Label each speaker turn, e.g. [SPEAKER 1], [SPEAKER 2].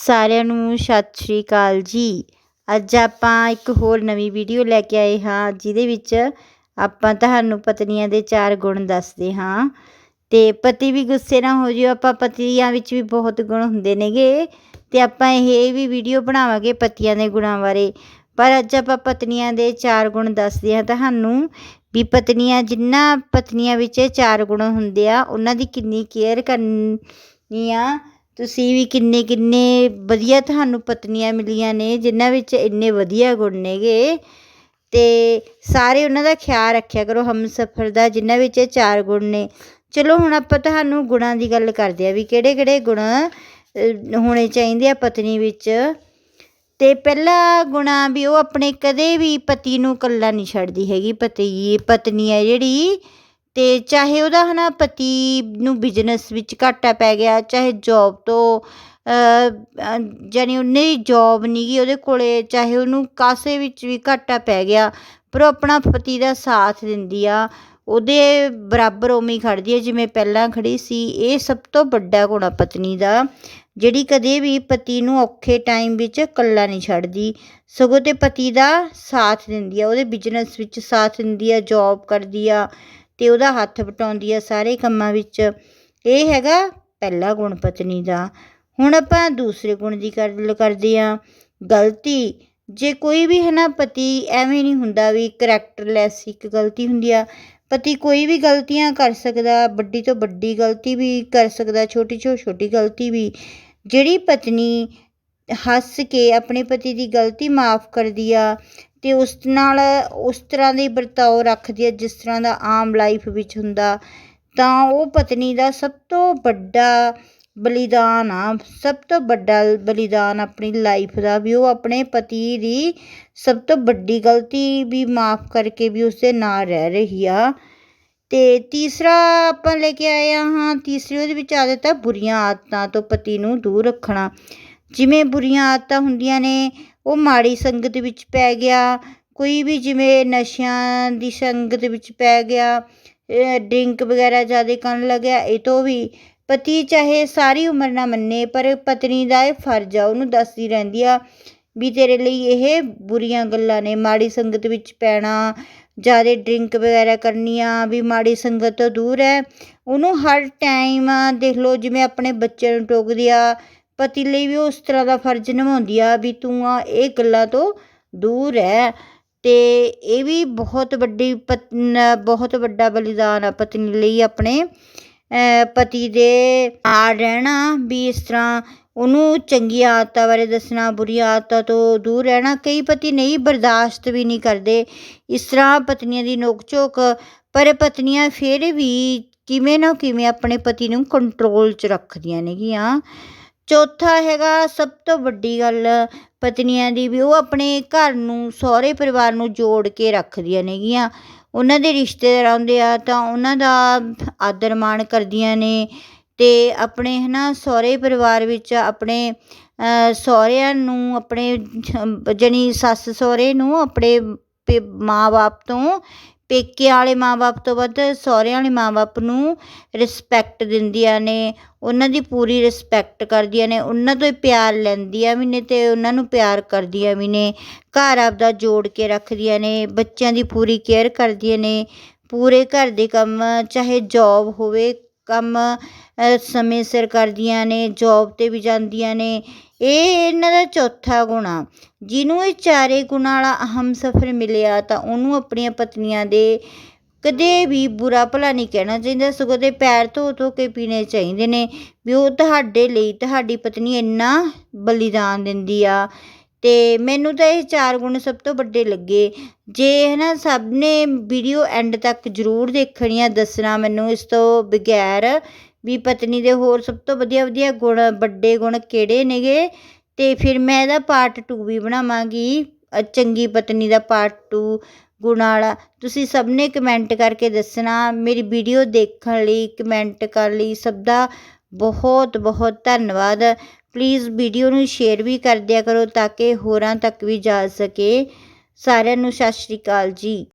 [SPEAKER 1] ਸਾਰਿਆਂ ਨੂੰ ਸਤਿ ਸ਼੍ਰੀ ਅਕਾਲ ਜੀ। ਅੱਜ ਆਪਾਂ ਇੱਕ ਹੋਰ ਨਵੀਂ ਵੀਡੀਓ ਲੈ ਕੇ ਆਏ ਹਾਂ, ਜਿਹਦੇ ਵਿੱਚ ਆਪਾਂ ਤੁਹਾਨੂੰ ਪਤਨੀਆਂ ਦੇ ਚਾਰ ਗੁਣ ਦੱਸਦੇ ਹਾਂ। ਤੇ ਪਤੀ ਵੀ ਗੁੱਸੇ ਨਾ ਹੋ ਜਿਓ, ਆਪਾਂ ਪਤੀਆਂ ਵਿੱਚ ਵੀ ਬਹੁਤ ਗੁਣ ਹੁੰਦੇ ਨੇਗੇ। ਤੇ ਆਪਾਂ ਇਹ ਵੀ ਵੀਡੀਓ ਬਣਾਵਾਂਗੇ ਪਤੀਆਂ ਦੇ ਗੁਣਾਂ ਬਾਰੇ। ਪਰ ਅੱਜ ਆਪਾਂ ਪਤਨੀਆਂ ਦੇ ਚਾਰ ਗੁਣ ਦੱਸਦੇ ਹਾਂ ਤੁਹਾਨੂੰ ਵੀ ਪਤਨੀਆਂ, ਜਿੰਨਾ ਪਤਨੀਆਂ ਵਿੱਚ ਚਾਰ ਗੁਣ ਹੁੰਦੇ ਆ, ਉਹਨਾਂ ਦੀ ਕਿੰਨੀ ਕੇਅਰ ਕਰਨੀ ਆ ਤੁਸੀਂ ਵੀ ਕਿੰਨੇ ਕਿੰਨੇ ਵਧੀਆ ਤੁਹਾਨੂੰ ਪਤਨੀਆਂ ਮਿਲੀਆਂ ਨੇ, ਜਿਨ੍ਹਾਂ ਵਿੱਚ ਇੰਨੇ ਵਧੀਆ ਗੁਣ ਨੇਗੇ। ਅਤੇ ਸਾਰੇ ਉਹਨਾਂ ਦਾ ਖਿਆਲ ਰੱਖਿਆ ਕਰੋ ਹਮਸਫਰ ਦਾ, ਜਿਨ੍ਹਾਂ ਵਿੱਚ ਇਹ ਚਾਰ ਗੁਣ ਨੇ। ਚਲੋ, ਹੁਣ ਆਪਾਂ ਤੁਹਾਨੂੰ ਗੁਣਾਂ ਦੀ ਗੱਲ ਕਰਦੇ ਹਾਂ ਵੀ ਕਿਹੜੇ ਕਿਹੜੇ ਗੁਣ ਹੋਣੇ ਚਾਹੀਦੇ ਆ ਪਤਨੀ ਵਿੱਚ। ਤੇ ਪਹਿਲਾ ਗੁਣਾ ਵੀ ਉਹ ਆਪਣੇ ਕਦੇ ਵੀ ਪਤੀ ਨੂੰ ਇਕੱਲਾ ਨਹੀਂ ਛੱਡਦੀ ਹੈਗੀ, ਪਤੀ, ਪਤਨੀ ਹੈ ਜਿਹੜੀ। ਅਤੇ ਚਾਹੇ ਉਹਦਾ ਹੈ ਨਾ ਪਤੀ ਨੂੰ ਬਿਜ਼ਨਸ ਵਿੱਚ ਘਾਟਾ ਪੈ ਗਿਆ, ਚਾਹੇ ਜੋਬ ਤੋਂ ਜਾਨੀ ਉਹਨੇ ਜੌਬ ਨਹੀਂ ਗਈ ਉਹਦੇ ਕੋਲ, ਚਾਹੇ ਉਹਨੂੰ ਕਾਸੇ ਵਿੱਚ ਵੀ ਘਾਟਾ ਪੈ ਗਿਆ, ਪਰ ਉਹ ਆਪਣਾ ਪਤੀ ਦਾ ਸਾਥ ਦਿੰਦੀ ਆ, ਉਹਦੇ ਬਰਾਬਰ ਉਵੇਂ ਖੜ੍ਹਦੀ ਖੜਦੀ ਹੈ ਜਿਵੇਂ ਪਹਿਲਾਂ ਖੜ੍ਹੀ ਸੀ। ਇਹ ਸਭ ਤੋਂ ਵੱਡਾ ਗੁਣ ਆ ਪਤਨੀ ਦਾ, ਜਿਹੜੀ ਕਦੇ ਵੀ ਪਤੀ ਨੂੰ ਔਖੇ ਟਾਈਮ ਵਿੱਚ ਇਕੱਲਾ ਨਹੀਂ ਛੱਡਦੀ, ਸਗੋਂ ਤੇ ਪਤੀ ਦਾ ਸਾਥ ਦਿੰਦੀ ਆ, ਉਹਦੇ ਬਿਜ਼ਨਸ ਵਿੱਚ ਸਾਥ ਦਿੰਦੀ ਆ ਜੋਬ ਕਰਦੀ ਆ। ਤੇ ਉਹਦਾ ਹੱਥ ਵਟਾਉਂਦੀ ਆ ਸਾਰੇ ਕੰਮਾਂ ਵਿੱਚ। ਇਹ ਹੈਗਾ ਪਹਿਲਾ ਗੁਣ ਪਤਨੀ ਦਾ। ਹੁਣ ਆਪਾਂ ਦੂਸਰੇ ਗੁਣ ਦੀ ਗੱਲ ਕਰਦੇ ਆ। ਗਲਤੀ। ਜੇ ਕੋਈ ਵੀ ਹੈ ਨਾ ਪਤੀ, ਐਵੇਂ ਨਹੀਂ ਹੁੰਦਾ ਵੀ ਕਰੈਕਟਰਲੈਸ ਇੱਕ ਗਲਤੀ ਹੁੰਦੀ ਆ। ਪਤੀ ਕੋਈ ਵੀ ਗਲਤੀਆਂ ਕਰ ਸਕਦਾ, ਵੱਡੀ ਤੋਂ ਵੱਡੀ ਗਲਤੀ ਵੀ ਕਰ ਸਕਦਾ, ਛੋਟੀ ਤੋਂ ਛੋਟੀ ਗਲਤੀ ਵੀ। ਜਿਹੜੀ ਪਤਨੀ ਹੱਸ ਕੇ ਆਪਣੇ ਪਤੀ ਦੀ ਗਲਤੀ ਮਾਫ ਕਰਦੀ ਆ ਅਤੇ ਉਸ ਨਾਲ ਉਸ ਤਰ੍ਹਾਂ ਦੀ ਵਰਤਾਓ ਰੱਖਦੀ ਆ, ਜਿਸ ਤਰ੍ਹਾਂ ਦਾ ਆਮ ਲਾਈਫ ਵਿੱਚ ਹੁੰਦਾ। ਤਾਂ ਉਹ ਪਤਨੀ ਦਾ ਸਭ ਤੋਂ ਵੱਡਾ ਬਲੀਦਾਨ ਆ, ਸਭ ਤੋਂ ਵੱਡਾ ਬਲੀਦਾਨ ਆਪਣੀ ਲਾਈਫ ਦਾ ਵੀ, ਉਹ ਆਪਣੇ ਪਤੀ ਦੀ ਸਭ ਤੋਂ ਵੱਡੀ ਗਲਤੀ ਵੀ ਮਾਫ ਕਰਕੇ ਵੀ ਉਸਦੇ ਨਾਲ ਰਹਿ ਰਹੀ ਆ। ਤੇ ਤੀਸਰਾ ਆਪਾਂ ਲੈ ਕੇ ਆਏ ਹਾਂ, ਤੀਸਰੇ ਉਹਦੇ ਵਿੱਚ ਆ ਦਿੱਤਾ ਬੁਰੀਆਂ ਆਦਤਾਂ ਤੋਂ ਪਤੀ ਨੂੰ ਦੂਰ ਰੱਖਣਾ। ਜਿਵੇਂ ਬੁਰੀਆਂ ਆਦਤਾਂ ਹੁੰਦੀਆਂ ਨੇ, ਉਹ ਮਾੜੀ ਸੰਗਤ ਵਿੱਚ ਪੈ ਗਿਆ, ਕੋਈ ਵੀ ਜਿਵੇਂ ਨਸ਼ਿਆਂ ਦੀ ਸੰਗਤ ਵਿੱਚ ਪੈ ਗਿਆ ਡਰਿੰਕ ਵਗੈਰਾ ਜ਼ਿਆਦਾ ਕਰਨ ਲੱਗਿਆ, ਇਹ ਤੋਂ ਵੀ ਪਤੀ ਚਾਹੇ ਸਾਰੀ ਉਮਰ ਨਾ ਮੰਨੇ, ਪਰ ਪਤਨੀ ਦਾ ਇਹ ਫਰਜ਼ ਆ, ਉਹਨੂੰ ਦੱਸਦੀ ਰਹਿੰਦੀ ਆ ਵੀ ਤੇਰੇ ਲਈ ਇਹ ਬੁਰੀਆਂ ਗੱਲਾਂ ਨੇ, ਮਾੜੀ ਸੰਗਤ ਵਿੱਚ ਪੈਣਾ, ਜ਼ਿਆਦਾ ਡਰਿੰਕ ਵਗੈਰਾ ਕਰਨੀਆਂ, ਵੀ ਮਾੜੀ ਸੰਗਤ ਤੋਂ ਦੂਰ ਹੈ ਉਹਨੂੰ ਹਰ ਟਾਈਮ ਦੇਖ ਲਓ, ਜਿਵੇਂ ਆਪਣੇ ਬੱਚੇ ਨੂੰ ਟੋਕਦੀ ਆ ਪਤੀ ਲਈ ਵੀ ਉਸ ਤਰ੍ਹਾਂ ਦਾ ਫਰਜ਼ ਨਿਭਾਉਂਦੀ ਆ ਵੀ ਤੂੰ ਆ ਇਹ ਗੱਲਾਂ ਤੋਂ ਦੂਰ ਹੈ ਅਤੇ ਇਹ ਵੀ ਬਹੁਤ ਵੱਡੀ ਬਹੁਤ ਵੱਡਾ ਬਲੀਦਾਨ ਆ ਪਤਨੀ ਲਈ ਆਪਣੇ। ਪਤੀ ਦੇ ਨਾਲ ਰਹਿਣਾ ਵੀ ਇਸ ਤਰ੍ਹਾਂ ਉਹਨੂੰ ਚੰਗੀਆਂ ਆਦਤਾਂ ਬਾਰੇ ਦੱਸਣਾ ਬੁਰੀਆਂ ਆਦਤਾਂ ਤੋਂ ਦੂਰ ਰਹਿਣਾ, ਕਈ ਪਤੀ ਨਹੀਂ, ਬਰਦਾਸ਼ਤ ਵੀ ਨਹੀਂ ਕਰਦੇ। ਇਸ ਤਰ੍ਹਾਂ ਪਤਨੀਆਂ ਦੀ ਨੋਕ ਝੋਕ, ਪਰ ਪਤਨੀਆਂ ਫਿਰ ਵੀ ਕਿਵੇਂ ਨਾ ਕਿਵੇਂ ਆਪਣੇ ਪਤੀ ਨੂੰ ਕੰਟਰੋਲ 'ਚ ਰੱਖਦੀਆਂ ਨੇਗੀਆਂ। ਚੌਥਾ ਹੈਗਾ ਸਭ ਤੋਂ ਵੱਡੀ ਗੱਲ ਪਤਨੀਆਂ ਦੀ ਵੀ ਉਹ ਆਪਣੇ ਘਰ ਨੂੰ, ਸਹੁਰੇ ਪਰਿਵਾਰ ਨੂੰ ਜੋੜ ਕੇ ਰੱਖਦੀਆਂ ਨੇਗੀਆਂ। ਉਹਨਾਂ ਦੇ ਰਿਸ਼ਤੇਦਾਰ ਆਉਂਦੇ ਆ ਤਾਂ ਉਹਨਾਂ ਦਾ ਆਦਰ ਮਾਣ ਕਰਦੀਆਂ ਨੇ ਅਤੇ ਆਪਣੇ ਹੈ ਨਾ ਸਹੁਰੇ ਪਰਿਵਾਰ ਵਿੱਚ ਆਪਣੇ ਸਹੁਰਿਆਂ ਨੂੰ, ਆਪਣੇ ਜਾਣੀ ਸੱਸ ਸਹੁਰੇ ਨੂੰ, ਆਪਣੇ ਮਾਂ-ਬਾਪ ਤੋਂ ਪੇਕੇ ਵਾਲੇ ਮਾਂ-ਬਾਪ ਤੋਂ ਵੱਧ ਸਹੁਰਿਆਂ ਵਾਲੇ ਮਾਂ-ਬਾਪ ਨੂੰ ਰਿਸਪੈਕਟ ਦਿੰਦੀਆਂ ਨੇ, ਉਹਨਾਂ ਦੀ ਪੂਰੀ ਰਿਸਪੈਕਟ ਕਰਦੀਆਂ ਨੇ, ਉਹਨਾਂ ਤੋਂ ਹੀ ਪਿਆਰ ਲੈਂਦੀਆਂ ਵੀ ਨੇ ਅਤੇ ਉਹਨਾਂ ਨੂੰ ਪਿਆਰ ਕਰਦੀਆਂ ਵੀ ਨੇ, ਘਰ ਆਪਦਾ ਜੋੜ ਕੇ ਰੱਖਦੀਆਂ ਨੇ, ਬੱਚਿਆਂ ਦੀ ਪੂਰੀ ਕੇਅਰ ਕਰਦੀਆਂ ਨੇ, ਪੂਰੇ ਘਰ ਦੇ ਕੰਮ ਚਾਹੇ ਜੋਬ ਹੋਵੇ ਕੰਮ ਸਮੇਂ ਸਿਰ ਕਰਦੀਆਂ ਨੇ ਜੋਬ 'ਤੇ ਵੀ ਜਾਂਦੀਆਂ ਨੇ। ਇਹ ਇਹਨਾਂ ਦਾ ਚੌਥਾ ਗੁਣ ਆ। ਜਿਹਨੂੰ ਇਹ ਚਾਰੇ ਗੁਣਾਂ ਵਾਲਾ ਅਹਮ ਸਫਰ ਮਿਲਿਆ ਤਾਂ ਉਹਨੂੰ ਆਪਣੀਆਂ ਪਤਨੀਆਂ ਦੇ ਕਦੇ ਵੀ ਬੁਰਾ ਭਲਾ ਨਹੀਂ ਕਹਿਣਾ ਚਾਹੀਦਾ। ਸਗੋਂ ਤੇ ਪੈਰ ਧੋ ਧੋ ਕੇ ਪੀਣੇ ਚਾਹੀਦੇ ਨੇ। ਵੀ ਉਹ ਤੁਹਾਡੇ ਲਈ ਤੁਹਾਡੀ ਪਤਨੀ ਇੰਨਾ ਬਲੀਦਾਨ ਦਿੰਦੀ ਆ। ਅਤੇ ਮੈਨੂੰ ਤਾਂ ਇਹ ਚਾਰ ਗੁਣ ਸਭ ਤੋਂ ਵੱਡੇ ਲੱਗੇ। ਜੇ ਹੈ ਨਾ ਸਭ ਨੇ ਵੀਡੀਓ ਐਂਡ ਤੱਕ ਜ਼ਰੂਰ ਦੇਖਣੀ ਆ ਦੱਸਣਾ ਮੈਨੂੰ ਇਸ ਤੋਂ ਬਗੈਰ ਵੀ ਪਤਨੀ ਦੇ ਹੋਰ ਸਭ ਤੋਂ ਵਧੀਆ ਵਧੀਆ ਗੁਣ, ਵੱਡੇ ਗੁਣ ਕਿਹੜੇ ਨੇਗੇ? ਅਤੇ ਫਿਰ ਮੈਂ ਇਹਦਾ ਪਾਰਟ ਟੂ ਵੀ ਬਣਾਵਾਂਗੀ। ਚੰਗੀ ਪਤਨੀ ਦਾ ਪਾਰਟ ਟੂ ਗੁਣਾਂ ਵਾਲਾ। ਤੁਸੀਂ ਸਭ ਨੇ ਕਮੈਂਟ ਕਰਕੇ ਦੱਸਣਾ, ਮੇਰੀ ਵੀਡੀਓ ਦੇਖਣ ਲਈ ਕਮੈਂਟ ਕਰਨ ਲਈ ਸਭ ਦਾ ਬਹੁਤ ਬਹੁਤ ਧੰਨਵਾਦ। ਪਲੀਜ਼ ਵੀਡੀਓ ਨੂੰ ਸ਼ੇਅਰ ਵੀ ਕਰ ਦਿਆ ਕਰੋ ਤਾਂ ਕਿ ਹੋਰਾਂ ਤੱਕ ਵੀ ਜਾ ਸਕੇ। ਸਾਰਿਆਂ ਨੂੰ ਸਤਿ ਸ਼੍ਰੀ ਅਕਾਲ ਜੀ।